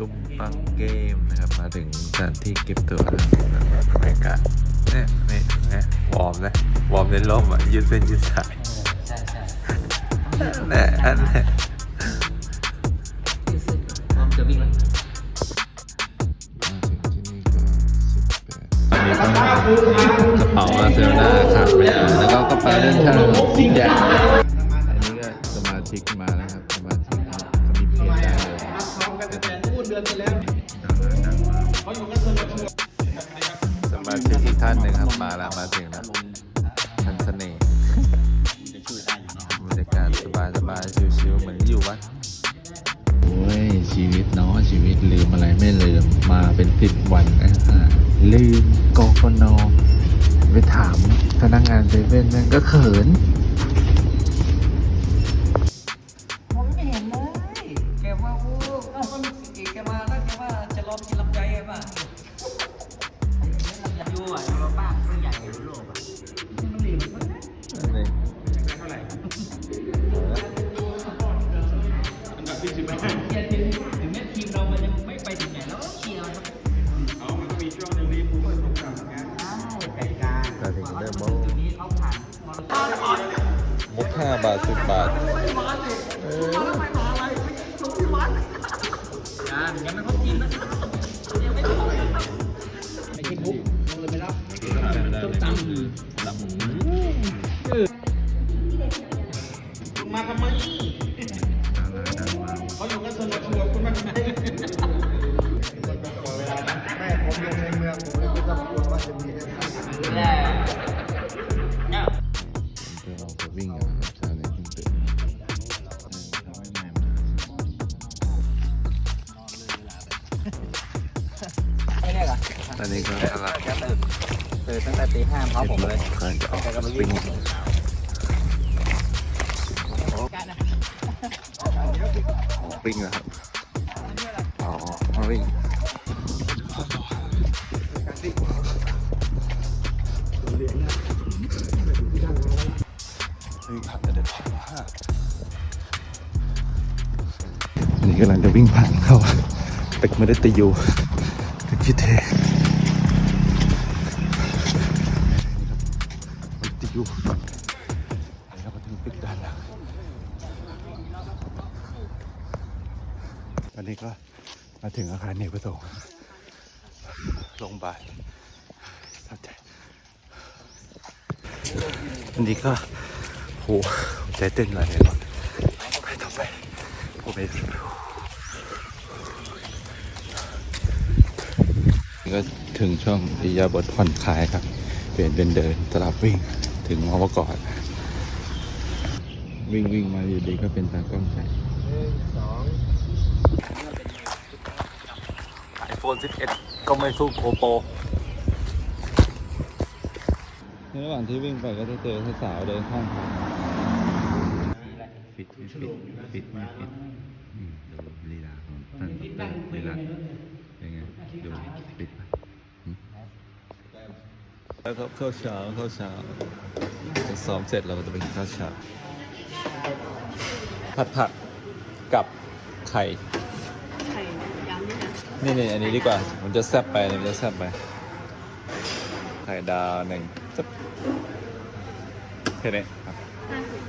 ตุ้มปังเกมนะครับ มาถึงสถานที่เก็บตัวแล้วบรรยากาศเนี่ยนี่เนี่ยวอร์มนะวอร์มในร่มอะยืดเส้นยืดสายใช่ใช่แน่อันแน่ยืดเส้นพร้อมจะวิ่งแล้วกระเป๋าบาเซลนาขาดไปแล้วก็กระเป๋าเดินทางใหญ่อั ละมาถึงแล้วทันเสน่ห์บรรยากาศสบายสบายๆชิวๆเหมือนอยู่วัดโอ้ยชีวิตเนาะชีวิตลืมอะไรไม่ลืมมาเป็นสิบวันนะฮะลืมกกนไปถามพนักงานเซเว่นนั่นก็เขิน เชียร์ทีมถึงแม้ทีมเรามันยังไม่ไปถึงไหนแล้วเชียร์มันเอามันก็มีช่วงหนึ่งรีบูลตกต่ำนะไก่กามาถึงเริ่มโมจุดนี้เขาผ่านมอเตอร์ไซค์มุกห้าบาทสิบบาทการยังไม่ครบทีมนะยังไม่ครบไอ้ที่บุ๊กเลยไม่รับต้องตำแนี้ก็กำลังตื่นตั้งแต่ตีห้าพร้อมผมเลยกำลังจะออกวิ่งวิ่งแล้วครับ อ๋อมาวิ่งนนี้กำลังจะวิ่งผ่านเข้าตึกไม่ได้ตีอยู่ตึกคิเท ดูเราก็ถึงตึกด้านหลังตอนนี้ก็มาถึงอาคารเนประสงค์โรงพยาบาลเข้าใจอันนี้ก็โหใจเต้นหน่อยเลยก่อนไปต่อไปโอ้ไปก็ถึงช่วงอิยาบทผ่อนคลายครับ เปลี่ยนเป็นเดินสลับวิ่ง ถึงมอวกอดวิ่งวิ่งมาอยู่ดีก็เป็นตากล้องใส่ไอโฟน 11 ก็ไม่สู้โกโปในระหว่างที่วิ่งไปก็จะเจอสาวเดินข้างทางฟิตฟิตฟิตมากฟิตอืมดูลีลาของท่านดรลีลาเป็นไง ดูฟิตปะอืม แล้วก็ข้าวเช้าข้าวเช้าจะซ้อมเสร็จเราก็จะไปกินข้าวเช้าผัดผักกับไข่ไข่ยำนี่นะนี่นี่อันนี้ดีกว่ามันจะแซ่บไปอันนี้มันจะแซ่บไปไข่ดาวหนึ่งจะแค่นี้ครับห้าสิบ